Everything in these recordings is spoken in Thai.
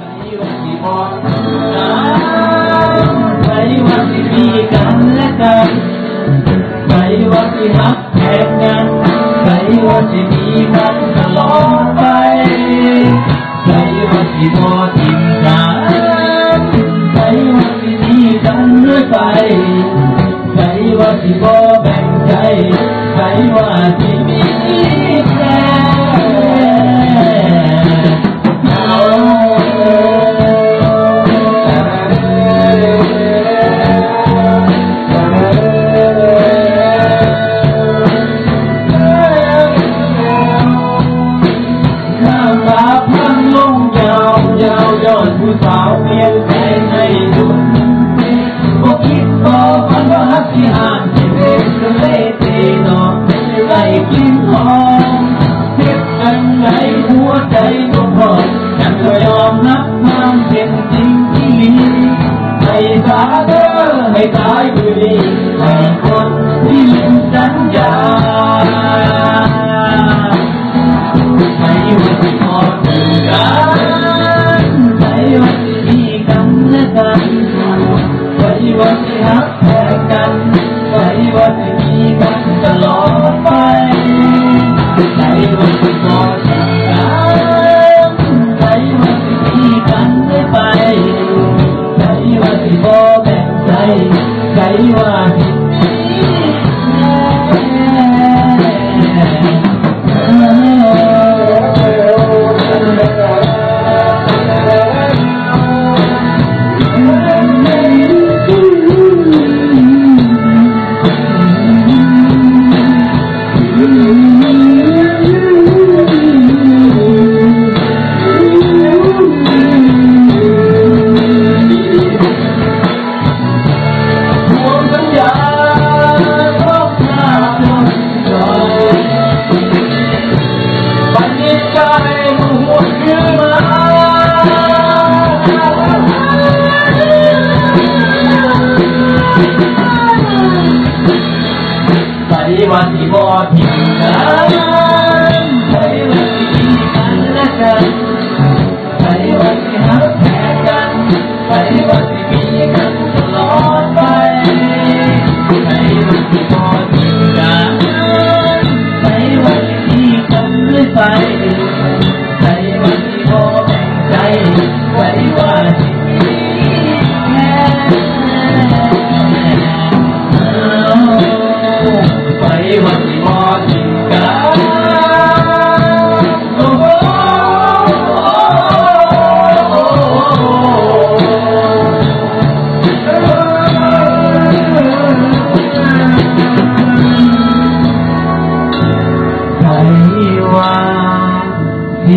ไปวันที่มีกันและกันไปวันที่หักแทนกันไปวันที่มีมันตลอดไปไปวันที่พอที่ บกันหัวใจก็พอยังก็ยอมนับความเป็นจริงที่ลีให้สาเธอให้ตายมือดีให้คนที่ลืมสัญญาใครว่าสิพอถึงกันใครว่าสิมีกันและกันใครว่าสิฮักแทนกันใครว่าสิ ท ส่ว่าสิบ่ทิ้งกันใส่ว่าสิมีกันและกันใครว่าสิหักแพ้กันใครว่าสิมีกัน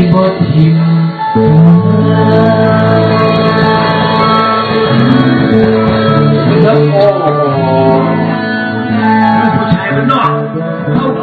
ที่บททิมแล้วโอ้โหผู้ชายมันนอกเข้าทุ่ง